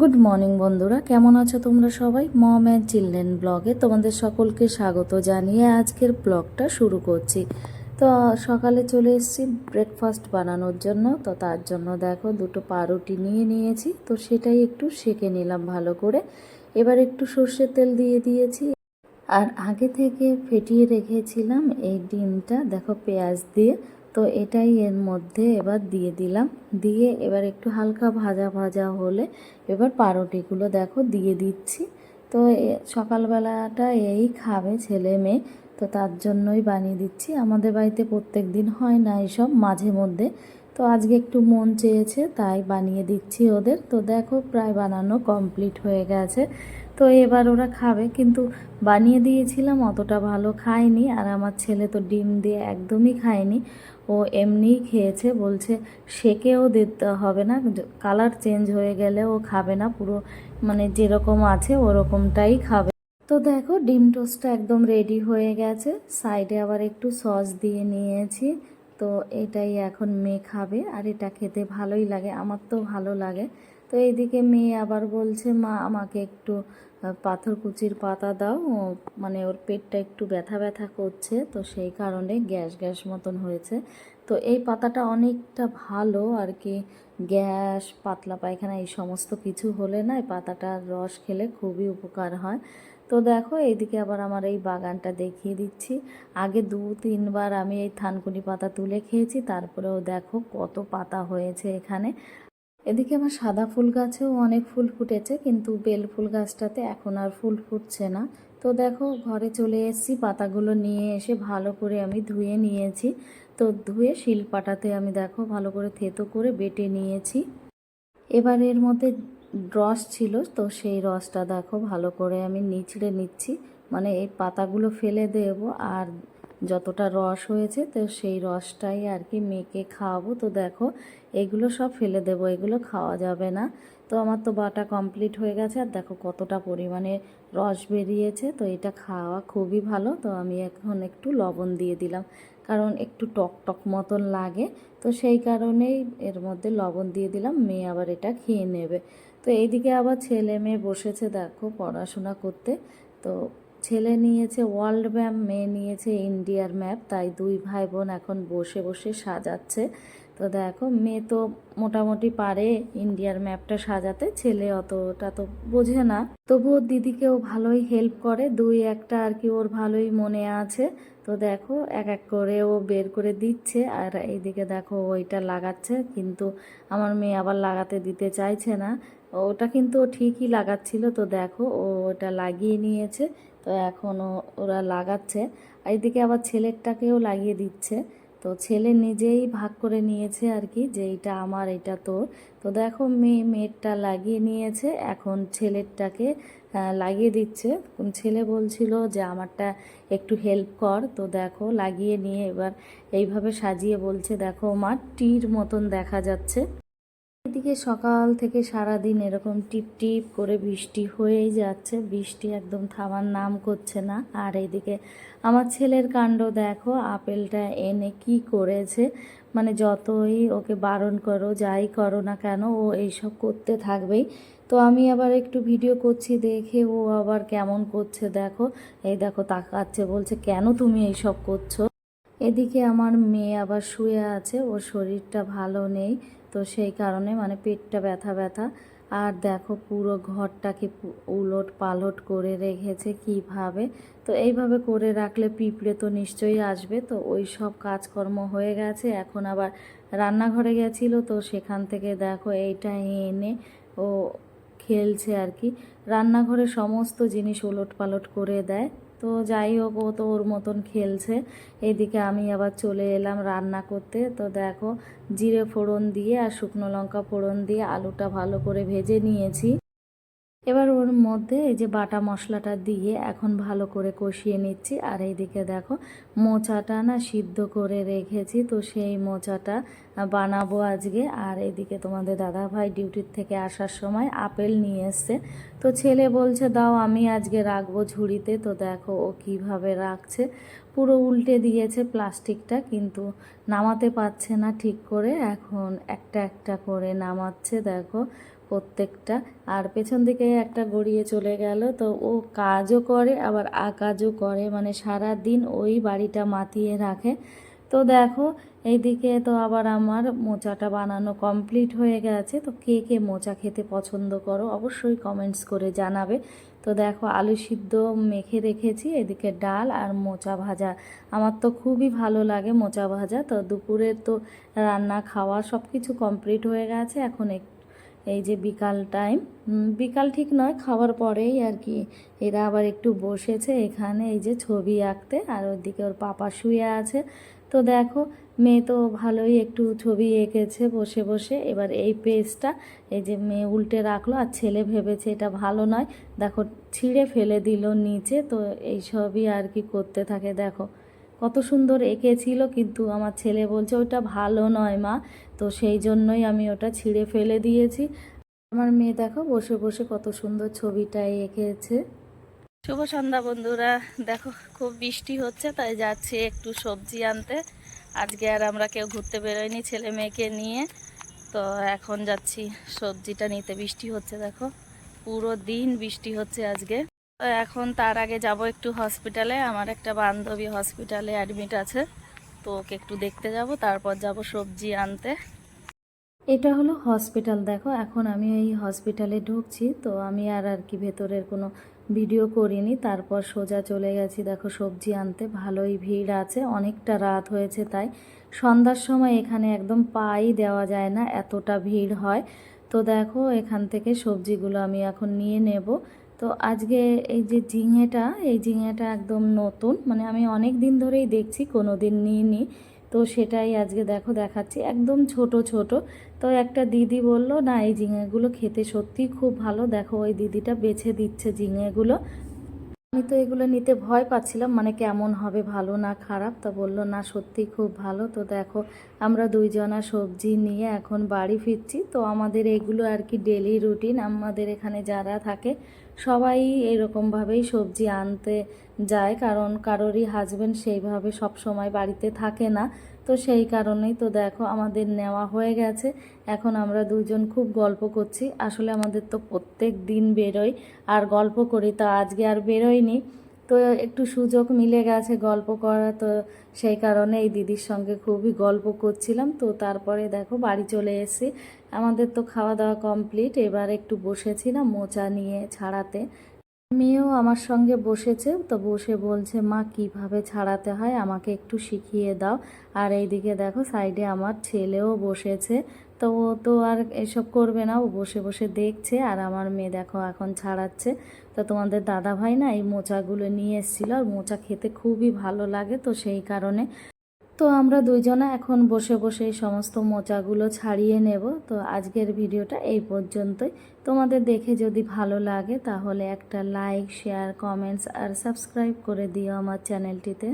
Good morning বন্ধুরা। কেমন আছো তোমরা সবাই? মম অ্যান্ড চিলড্রেন ব্লগে তোমাদের সকলকে স্বাগত জানিয়ে আজকের ব্লগটা শুরু করছি। তো, সকালে চলে এসেছি ব্রেকফাস্ট বানানোর জন্য। তো, তার জন্য দেখো দুটো পাউরুটি নিয়ে নিয়েছি। তো, সেটাই একটু সেকে নিলাম ভালো করে। এবার একটু সর্ষের তেল দিয়ে দিয়েছি। আর আগে থেকে ফেটিয়ে রেখেছিলাম এই ডিমটা, দেখো পেঁয়াজ দিয়ে। তো এটাই এর মধ্যে এবার দিয়ে দিলাম। দিয়ে এবার একটু হালকা ভাজা ভাজা হলে এবার পাউরুটিগুলো দেখো দিয়ে দিচ্ছি। তো সকালবেলাটা এই খাবে ছেলে মেয়ে, তো তার জন্যই বানিয়ে দিচ্ছি। আমাদের বাড়িতে প্রত্যেক দিন হয় না এইসব মাঝে মধ্যে তো আজকে একটু মন চেয়েছে, তাই বানিয়ে দিচ্ছি ওদের। তো দেখো প্রায় বানানো কমপ্লিট হয়ে গেছে। তো এবার ওরা খাবে, কিন্তু বানিয়ে দিয়েছিলাম, অতটা ভালো খায়নি। আর আমার ছেলে তো ডিম দিয়ে একদমই খায়নি। ও এমনিই খেয়েছে, বলছে সেকেও দিতে হবে না। কালার চেঞ্জ হয়ে গেলে ও খাবে না, পুরো মানে যেরকম আছে ওরকমটাই খাবে। তো দেখো ডিম টোস্টটা একদম রেডি হয়ে গেছে। সাইডে আবার একটু সস দিয়ে নিয়েছি। তো এটাই এখন মেয়ে খাবে আর এটা খেতে ভালোই লাগে আমার তো ভালো লাগে। তো এইদিকে মেয়ে আবার বলছে মা আমাকে একটু আহ, পাথরকুচির পাতা দাও। মানে ওর পেটটা একটু ব্যথা ব্যথা করছে তো সেই কারণে গ্যাস গ্যাস মতন হয়েছে। তো এই পাতাটা অনেকটা ভালো আর কি গ্যাস পাতলা পায়খানা এই সমস্ত কিছু হলে না এই পাতাটার রস খেলে খুবই উপকার হয়। তো দেখো, এইদিকে আবার আমার এই বাগানটা দেখিয়ে দিচ্ছি। আগে দু, তিনবার আমি এই থানকুনি পাতা তুলে খেয়েছি, তারপরেও দেখো কত পাতা হয়েছে এখানে। এদিকে আমার সাদা ফুল গাছেও অনেক ফুল ফুটেছে, কিন্তু বেল ফুল গাছটাতে এখন আর ফুল ফুটছে না। তো দেখো, ঘরে চলে এসেছি, পাতাগুলো নিয়ে এসে ভালো করে আমি ধুয়ে নিয়েছি। তো ধুয়ে শিলপাটাতে আমি দেখো ভালো করে থেতো করে বেটে নিয়েছি। এবার এর মধ্যে রস ছিল, তো সেই রসটা দেখো ভালো করে আমি নিচড়ে নিচ্ছি। মানে এই পাতাগুলো ফেলে দেব আর যতটা রস হয়েছে, তো সেই রসটাই আর কি মেয়েকে খাওয়াবো। তো দেখো, এগুলো সব ফেলে দেবো, এগুলো খাওয়া যাবে না। তো আমার তো বাটা কমপ্লিট হয়ে গেছে, আর দেখো কতটা পরিমাণে রস বেরিয়েছে। তো এটা খাওয়া খুবই ভালো, তো আমি এখন একটু লবণ দিয়ে দিলাম, কারণ একটু টক টক মতন লাগে। তো সেই কারণেই এর মধ্যে লবণ দিয়ে দিলাম, মেয়ে আবার এটা খেয়ে নেবে। তো এইদিকে আবার ছেলে মেয়ে বসেছে দেখো পড়াশোনা করতে তো ছেলে নিয়েছে ওয়ার্ল্ড ম্যাপ মেয়ে নিয়েছে ইন্ডিয়ার ম্যাপ, তাই দুই ভাই বোন এখন বসে বসে সাজাচ্ছে। তো দেখো, মেয়ে তো মোটামুটি পারে ইন্ডিয়ার ম্যাপটা সাজাতে, ছেলে অতটা তো বোঝে না। তবুও দিদিকেও ভালোই হেল্প করে, দুই একটা আর কি ওর ভালোই মনে আছে। তো দেখো, এক এক করে ও বের করে দিচ্ছে, আর এইদিকে দেখো ওইটা লাগাচ্ছে, কিন্তু আমার মেয়ে আবার লাগাতে দিতে চাইছে না। ওটা কিন্তু ঠিকই লাগাচ্ছিল, তো দেখো ও ওটা লাগিয়ে নিয়েছে। তো এখনও ওরা লাগাচ্ছে। আর এইদিকে আবার ছেলেরটাকেও লাগিয়ে দিচ্ছে। তো ছেলে নিজেই ভাগ করে নিয়েছে আর কি যে এইটা আমার এটা তোর। তো দেখো মেয়ে, মেয়েরটা লাগিয়ে নিয়েছে, এখন ছেলেরটাকে লাগিয়ে দিচ্ছে। ছেলে বলছিল যে আমারটা একটু হেল্প কর। তো দেখো লাগিয়ে নিয়ে এবার এইভাবে সাজিয়ে বলছে, দেখো মা টির মতন দেখা যাচ্ছে। এদিকে সকাল থেকে সারা দিন এরকম টিপ টিপ করে বৃষ্টি হয়েই যাচ্ছে। বৃষ্টি একদম থামার নাম করছে না। আর এইদিকে আমার ছেলের কাণ্ড দেখো, আপেলটা এনে কি করেছে? মানে যতই ওকে বারণ করো, যাই করো না কেন, ও এইসব করতে থাকবেই। তো আমি আবার একটু ভিডিও করছি, দেখে ও আবার কেমন করছে দেখো। এই দেখো তাকাচ্ছে, বলছে, কেন তুমি এইসব করছ? এদিকে আমার মেয়ে আবার শুয়ে আছে, ওর শরীরটা ভালো নেই, তো সেই কারণে মানে পেটটা ব্যথা ব্যথা। আর দেখো পুরো ঘরটাকে উলট পালট করে রেখেছে কীভাবে। তো এইভাবে করে রাখলে পিঁপড়ে তো নিশ্চয়ই আসবে, তো ওই সব কাজকর্ম হয়ে গেছে। এখন আবার রান্নাঘরে গেছিল, তো সেখান থেকে দেখো এইটা এনে ও খেলছে আর কি। রান্নাঘরে সমস্ত জিনিস ওলট পালট করে দেয়। তো যাই হোক, ও তো ওর মতন খেলছে। এদিকে আমি আবার চলে এলাম রান্না করতে। তো দেখো, জিরে ফোড়ন দিয়ে আর শুকনো লঙ্কা ফোড়ন দিয়ে আলুটা ভালো করে ভেজে নিয়েছি। এবার ওর মধ্যে এই যে বাটা মশলাটা দিয়ে এখন ভালো করে কষিয়ে নিচ্ছি। আর এইদিকে দেখো, মোচাটা না সিদ্ধ করে রেখেছি। তো সেই মোচাটা বানাবো আজকে। আর এদিকে তোমাদের দাদা ভাই ডিউটির থেকে আসার সময় আপেল নিয়ে এসছে। তো ছেলে বলছে, দাও, আমি আজকে রাখব ঝুড়িতে। তো দেখো ও কীভাবে রাখছে। পুরো উল্টে দিয়েছে প্লাস্টিকটা, কিন্তু নামাতে পারছে না ঠিক করে। এখন একটা একটা করে নামাচ্ছে, দেখো প্রত্যেকটা। আর পেছন দিকে একটা গড়িয়ে চলে গেল, তো ও কাজও করে, আবার আকাজও করে। মানে সারা দিন ওই বাড়িটা মাতিয়ে রাখে। তো দেখো এইদিকে তো আবার আমার মোচাটা বানানো কমপ্লিট হয়ে গেছে। তো কে কে মোচা খেতে পছন্দ করো অবশ্যই কমেন্টস করে জানাবে। তো দেখো, আলু সিদ্ধ মেখে রেখেছি, এদিকে ডাল আর মোচা ভাজা। আমার তো খুবই ভালো লাগে মোচা ভাজা। তো দুপুরের তো রান্না, খাওয়া সব কিছু কমপ্লিট হয়ে গেছে। এখন এই যে বিকাল টাইম বিকাল ঠিক নয়, খাওয়ার পরেই আর কি। এরা আবার একটু বসেছে এখানে, এই যে ছবি আঁকতে, আর ওইদিকে ওর পাপা শুয়ে আছে। তো দেখো, মেয়ে তো ভালোই একটু ছবি এঁকেছে বসে বসে। এবার এই পেজটা, এই যে মেয়ে উল্টে রাখল আর ছেলে ভেবেছে এটা ভালো নয়। দেখো, ছিঁড়ে ফেলে দিল নিচে, তো এই সবই আর কি করতে থাকে। দেখো, কত সুন্দর এঁকেছিল, কিন্তু আমার ছেলে বলছে ওটা ভালো নয় মা, তো সেই জন্যই আমি ওটা ছিঁড়ে ফেলে দিয়েছি। আমার মেয়ে দেখো, বসে বসে কত সুন্দর ছবিটা এঁকেছে। শুভ সন্ধ্যা বন্ধুরা। দেখো, খুব বৃষ্টি হচ্ছে, তাই যাচ্ছি একটু সবজি আনতে। আজকে আর আমরা কেউ ঘুরতে বেরোয়নি ছেলে মেয়েকে নিয়ে। তো এখন যাচ্ছি সবজিটা নিতে, বৃষ্টি হচ্ছে দেখো। পুরো দিন বৃষ্টি হচ্ছে আজকে। তো এখন তার আগে যাব একটু হসপিটালে আমার একটা বান্ধবী হসপিটালে অ্যাডমিট আছে, তো ওকে একটু দেখতে যাব, তারপর যাব সবজি আনতে। এটা হলো হসপিটাল দেখো। এখন আমি এই হসপিটালে ঢুকছি, তো আমি আর আর কি ভেতরের কোনো ভিডিও করিনি, তারপর সোজা চলে গেছি। দেখো, সবজি আনতে ভালোই ভিড় আছে, অনেকটা রাত হয়েছে তাই। সন্ধ্যার সময় এখানে একদম পাই দেওয়া যায় না, এতটা ভিড় হয়। তো দেখো, এখান থেকে সবজিগুলো আমি এখন নিয়ে নেব। তো আজকে এই যে ঝিঙেটা, এই ঝিঙেটা একদম নতুন মানে আমি অনেক দিন ধরেই দেখছি কোনো দিন নিইনি। তো সেটাই আজকে দেখো দেখাচ্ছি। একদম ছোট ছোট। তো একটা দিদি বলল, না, এই ঝিঙেগুলো খেতে সত্যি খুব ভালো। দেখো, ওই দিদিটা বেছে দিচ্ছে ঝিঙেগুলো। আমি তো এগুলো নিতে ভয় পাচ্ছিলাম মানে কেমন হবে, ভালো না খারাপ? তা বলল, না, সত্যি খুব ভালো। তো দেখো, আমরা দুইজনা সবজি নিয়ে এখন বাড়ি ফিরছি। তো আমাদের এগুলো আর কি ডেলি রুটিন আমাদের এখানে যারা থাকে, সবাই এরকমভাবেই সবজি আনতে যায়, কারণ কারোরই হাজব্যান্ড সেইভাবে সব সময় বাড়িতে থাকে না। তো সেই কারণেই তো দেখো আমাদের নেওয়া হয়ে গেছে। এখন আমরা দুজন খুব গল্প করছি। আসলে আমাদের তো প্রত্যেক দিন বেরোই আর গল্প করি তো আজকে আর বেরোয়নি। তো একটু সুযোগ মিলে গেছে গল্প করা তো সেই কারণে এই দিদির সঙ্গে খুবই গল্প করছিলাম। তো তারপরে দেখো বাড়ি চলে এসেছি। আমাদের তো খাওয়া দাওয়া কমপ্লিট এবার একটু বসেছিলাম মোচা নিয়ে ছাড়াতে। মেয়েও আমার সঙ্গে বসেছে, তো বসে বলছে, মা, কীভাবে ছাড়াতে হয়? আমাকে একটু শিখিয়ে দাও। আর এইদিকে দেখো, সাইডে আমার ছেলেও বসেছে। তো ও তো আর এসব করবে না, ও বসে বসে দেখছে। আর আমার মেয়ে দেখো, এখন ছাড়াচ্ছে। তো তোমাদের দাদা ভাই না এই মোচাগুলো নিয়ে এসেছিল, আর মোচা খেতে খুবই ভালো লাগে তো সেই কারণে তো আমরা দুইজনা এখন বসে বসে এই সমস্ত মোচাগুলো ছাড়িয়ে নেব। তো আজকের ভিডিওটা এই পর্যন্তই। তোমাদের দেখে যদি ভালো লাগে তাহলে একটা লাইক শেয়ার কমেন্টস আর সাবস্ক্রাইব করে দিও আমার চ্যানেলটিতে।